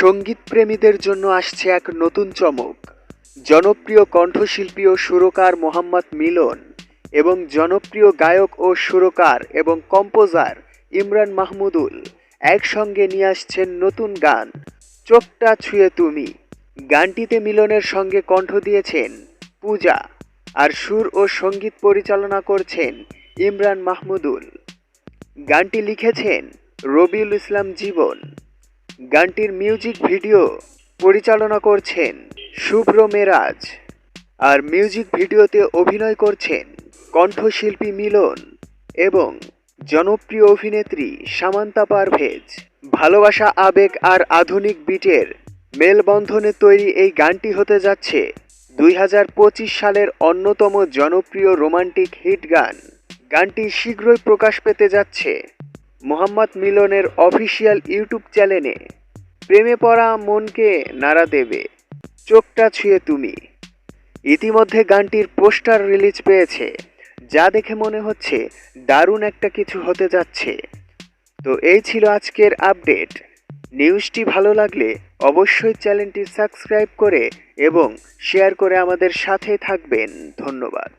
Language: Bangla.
সংগীত প্রেমীদের জন্য আসছে এক নতুন চমক। জনপ্রিয় কণ্ঠশিল্পী ও সুরকার মোহাম্মদ মিলন এবং জনপ্রিয় গায়ক ও সুরকার এবং কম্পোজার ইমরান মাহমুদুল একসঙ্গে নিয়ে আসছেন নতুন গান, চোখটা ছুঁয়ে তুমি। গানটিতে মিলনের সঙ্গে কণ্ঠ দিয়েছেন পূজা আর সুর ও সংগীত পরিচালনা করছেন ইমরান মাহমুদুল। গানটি লিখেছেন রবিউল ইসলাম জীবন। গানটির মিউজিক ভিডিও পরিচালনা করছেন শুভ্র মেরাজ। আর মিউজিক ভিডিওতে অভিনয় করছেন কণ্ঠশিল্পী মিলন এবং জনপ্রিয় অভিনেত্রী সামান্তা পারভেজ। ভালোবাসা, আবেগ আর আধুনিক বিটের মেলবন্ধনে তৈরি এই গানটি হতে যাচ্ছে দুই হাজার পঁচিশ সালের অন্যতম জনপ্রিয় রোমান্টিক হিট গান। গানটি শীঘ্রই প্রকাশ পেতে যাচ্ছে মোহাম্মদ মিলনের অফিসিয়াল ইউটিউব চ্যানেলে। প্রেমে পড়া মনকে নাড়া দেবে, চোখটা ছুঁয়ে তুমি। ইতিমধ্যে গানটির পোস্টার রিলিজ পেয়েছে, যা দেখে মনে হচ্ছে দারুণ একটা কিছু হতে যাচ্ছে। তো এই ছিল আজকের আপডেট। নিউজটি ভালো লাগলে অবশ্যই চ্যানেলটি সাবস্ক্রাইব করে এবং শেয়ার করে আমাদের সাথে থাকবেন। ধন্যবাদ।